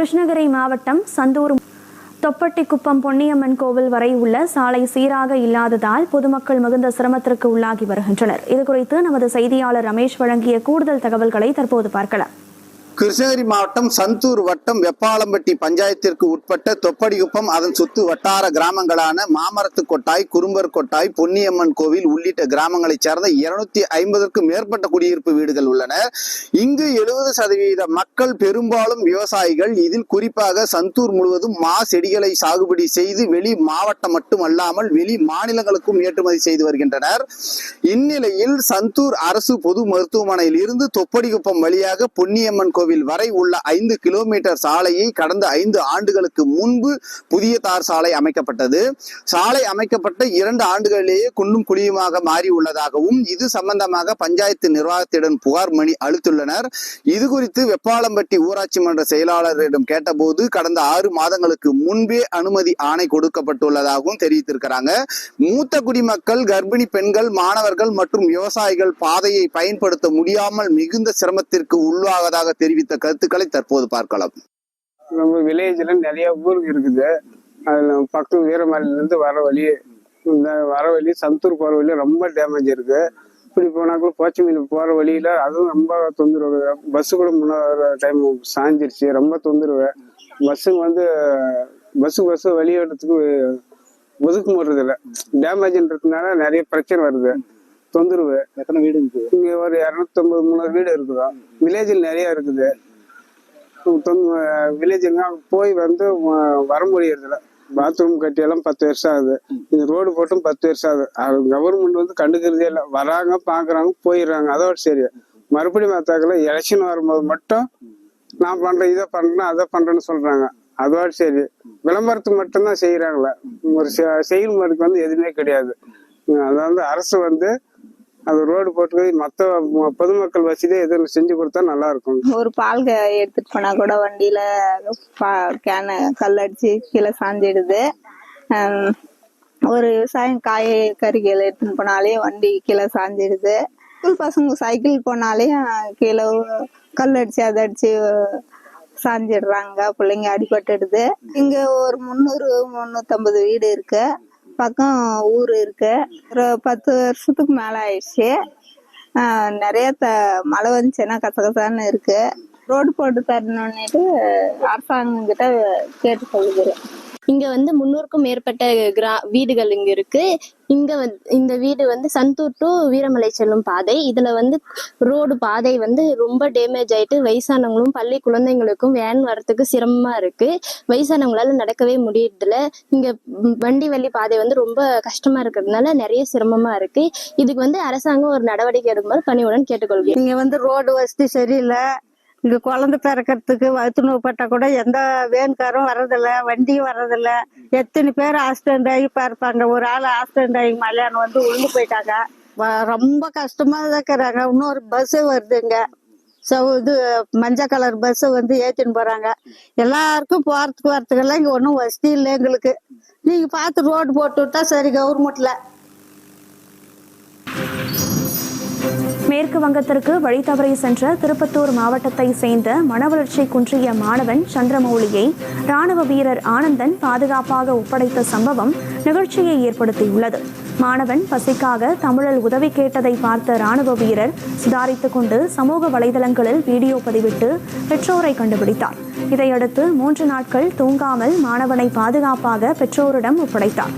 கிருஷ்ணகிரி மாவட்டம் சந்தூர் தொப்பட்டிக்குப்பம் பொன்னியம்மன் கோவில் வரை உள்ள சாலை சீராக இல்லாததால் பொதுமக்கள் மிகுந்த சிரமத்திற்கு உள்ளாகி வருகின்றனர். இதுகுறித்து நமது செய்தியாளர் ரமேஷ் வழங்கிய கூடுதல் தகவல்களை தற்போது பார்க்கலாம். கிருஷ்ணகிரி மாவட்டம் சந்தூர் வட்டம் வெப்பாளம்பட்டி பஞ்சாயத்திற்கு உட்பட்ட தொப்படிகுப்பம் அதன் சுத்து வட்டார கிராமங்களான மாமரத்து கொட்டாய் குறும்பர் கொட்டாய் பொன்னியம்மன் கோவில் உள்ளிட்ட கிராமங்களைச் சேர்ந்த இருநூத்தி ஐம்பதற்கும் மேற்பட்ட குடியிருப்பு வீடுகள் உள்ளன. இங்கு எழுபது சதவீத மக்கள் பெரும்பாலும் விவசாயிகள். இதில் குறிப்பாக சந்தூர் முழுவதும் மா செடிகளை சாகுபடி செய்து வெளி மாவட்டம் மட்டுமல்லாமல் வெளி மாநிலங்களுக்கும் ஏற்றுமதி செய்து வருகின்றனர். இந்நிலையில் சந்தூர் அரசு பொது மருத்துவமனையில் இருந்து தொப்படிகுப்பம் வழியாக பொன்னியம்மன் கோவில் கோவில் வரை உள்ள ஐந்து கிலோமீட்டர் சாலையை கடந்த ஐந்து ஆண்டுகளுக்கு முன்பு புதிய தார் சாலை அமைக்கப்பட்டது. சாலை அமைக்கப்பட்ட இரண்டு ஆண்டுகளிலேயே குண்டும் குழியுமாக மாறி உள்ளதாகவும் இது சம்பந்தமாக பஞ்சாயத்து நிர்வாகத்திடம் புகார் மணி அளித்துள்ளனர். இது குறித்து வெப்பாளம்பட்டி ஊராட்சி மன்ற செயலாளரிடம் கேட்டபோது கடந்த ஆறு மாதங்களுக்கு முன்பே அனுமதி ஆணை கொடுக்கப்பட்டுள்ளதாகவும் தெரிவித்திருக்கிறாங்க. மூத்த குடிமக்கள் கர்ப்பிணி பெண்கள் மாணவர்கள் மற்றும் விவசாயிகள் பாதையை பயன்படுத்த முடியாமல் மிகுந்த சிரமத்திற்கு உள்ளாவதாக தெரிவித்த கருத்துக்களை தற்போது பார்க்கலாம். நம்ம வில்லேஜ்ல நிறைய ஊருக்கு இருக்குது. அதுல பக்கம் வீரமலையிலேருந்து வர வழி இந்த வர வழி சந்தூர் போற வழி ரொம்ப டேமேஜ் இருக்கு. இப்படி போனாக்கூட போச்சமீன் போற வழியில அதுவும் ரொம்ப தொந்தரவு. பஸ்ஸு கூட முன்னாடி டைம் சாஞ்சிருச்சு. ரொம்ப தொந்தரவு. பஸ்ஸுங்க வந்து பஸ்ஸு பஸ்ஸு வழி ஒதுக்க முடியறது டேமேஜ்ன்றதுனால நிறைய பிரச்சனை வருது. தொந்தரவு எத்தனை வீடு இருக்கு இங்க ஒரு இரநூத்தம்பது முந்நூறு வீடு இருக்குதா. வில்லேஜில் நிறைய இருக்குது. வில்லேஜுங்க போய் வந்து வர முடியறதில்ல. பாத்ரூம் கட்டியெல்லாம் பத்து வருஷம் ஆகுது. இந்த ரோடு போட்டும் பத்து வருஷம் ஆகுது. அது கவர்மெண்ட் வந்து கண்டுக்கிறதே இல்லை. வராங்க பாக்குறாங்க போயிடுறாங்க. அதோட சரி. மறுபடியும் பார்த்தாக்கல எலெக்ஷன் வரும்போது மட்டும் நான் பண்றேன் இதை பண்றேன் அதை பண்றேன்னு சொல்றாங்க. அதோட சரி. விளம்பரத்துக்கு மட்டும்தான் செய்யறாங்களே ஒரு செ- செயல்முறைக்கு வந்து எதுவுமே கிடையாது. அதாவது அரசு வந்து அது ரோடு போட்டு மற்ற பொதுமக்கள் வசதி எதுவும் செஞ்சு கொடுத்தா நல்லா இருக்கும் ஒரு பால் எடுத்துட்டு போனா கூட வண்டியில பா- கேன கல் அடிச்சு கீழே சாஞ்சிடுது. ஒரு விவசாயம் காய் கறிகள் எடுத்துட்டு போனாலே வண்டி கீழே சாஞ்சிடுது. ஸ்கூல் பசங்க சைக்கிள் போனாலே கீழே கல் அடிச்சு அதை அடிச்சு சாஞ்சிடுறாங்க. பிள்ளைங்க அடிபட்டுடுது. இங்க ஒரு முந்நூறு முந்நூத்தம்பது வீடு இருக்கு. பக்கம் ஊர் இருக்கு. ஒரு பத்து வருஷத்துக்கு மேல ஆயிடுச்சு. நிறைய த மழை வந்துச்சுன்னா கசகசான்னு இருக்கு. ரோடு போட்டு தரணும்னுட்டு அரசாங்கம் கிட்ட கேட்டு சொல்லுகிறேன் இங்க வந்து முன்னூறுக்கும் மேற்பட்ட கிரா வீடுகள் இங்க இருக்கு. இங்க இந்த வீடு வந்து சந்தூர் டு வீரமலை செல்லும் பாதை. இதுல வந்து ரோடு பாதை வந்து ரொம்ப டேமேஜ் ஆயிட்டு வயசானவங்களும் பள்ளி குழந்தைங்களுக்கும் வேன் வரத்துக்கு சிரமமா இருக்கு. வயசானவங்களால நடக்கவே முடியறதில்ல. இங்க வண்டி வழி பாதை வந்து ரொம்ப கஷ்டமா இருக்கிறதுனால நிறைய சிரமமா இருக்கு. இதுக்கு வந்து அரசாங்கம் ஒரு நடவடிக்கை எடுக்குமாறு பணிவுடன் கேட்டுக்கொள்கிறேன். இங்க வந்து ரோடு வசதி சரியில்லை. இங்க குழந்தை பிறக்கிறதுக்கு வயிற்று நோய்பட்டா கூட எந்த வேன்காரும் வர்றதில்ல வண்டியும் வர்றதில்ல. எத்தனை பேர் ஆக்சிடென்ட் ஆகி பார்ப்பாங்க ஒரு ஆள் ஆக்சிடென்ட் ஆகி மலையானம் வந்து உழுந்து போயிட்டாங்க. வ- ரொம்ப கஷ்டமா தான் இருக்கிறாங்க. இன்னொரு பஸ் வருதுங்க ஸோ இது மஞ்சள் கலர் பஸ் வந்து ஏற்றின்னு போறாங்க. எல்லாருக்கும் போறதுக்கு வரத்துக்கெல்லாம் இங்க ஒன்றும் வசதி இல்லை எங்களுக்கு. நீங்க பார்த்து ரோடு போட்டு விட்டா சரி கவர்மெண்ட்ல. மேற்கு வங்கத்திற்கு வழி தவறி சென்ற திருப்பத்தூர் மாவட்டத்தை சேர்ந்த மனவளர்ச்சி குன்றிய மாணவன் சந்திரமௌலியை ராணுவ வீரர் ஆனந்தன் பாதுகாப்பாக ஒப்படைத்த சம்பவம் நிகழ்ச்சியை ஏற்படுத்தியுள்ளது. மாணவன் பசிக்காக தமிழில் உதவி கேட்டதை பார்த்த ராணுவ வீரர் சுதாரித்துக் கொண்டு சமூக வலைதளங்களில் வீடியோ பதிவிட்டு பெற்றோரை கண்டுபிடித்தார். இதையடுத்து மூன்று நாட்கள் தூங்காமல் மாணவனை பாதுகாப்பாக பெற்றோரிடம் ஒப்படைத்தார்.